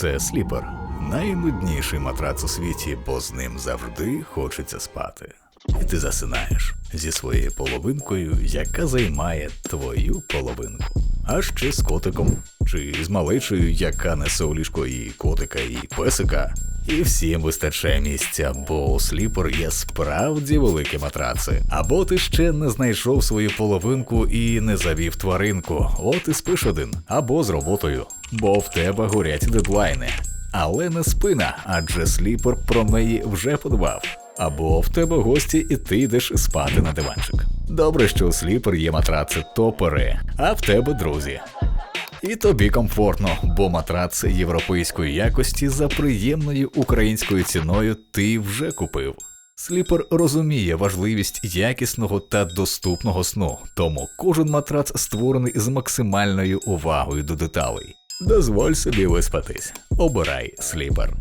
Це сліпер. Найнудніший матрац у світі, бо з ним завжди хочеться спати. І ти засинаєш зі своєю половинкою, яка займає твою половинку. А ще з котиком, чи з малечою, яка несе у ліжко і котика, і песика. І всім вистачає місця, бо у сліпер є справді великі матраци. Або ти ще не знайшов свою половинку і не завів тваринку, от і спиш один, або з роботою, бо в тебе горять дедлайни. Але не спина, адже сліпер про неї вже подбав. Або в тебе гості, і ти йдеш спати на диванчик. Добре, що у сліпер є матраци топери, а в тебе друзі. І тобі комфортно, бо матрац європейської якості за приємною українською ціною ти вже купив. Сліпер розуміє важливість якісного та доступного сну, тому кожен матрац створений з максимальною увагою до деталей. Дозволь собі виспатись. Обирай сліпер.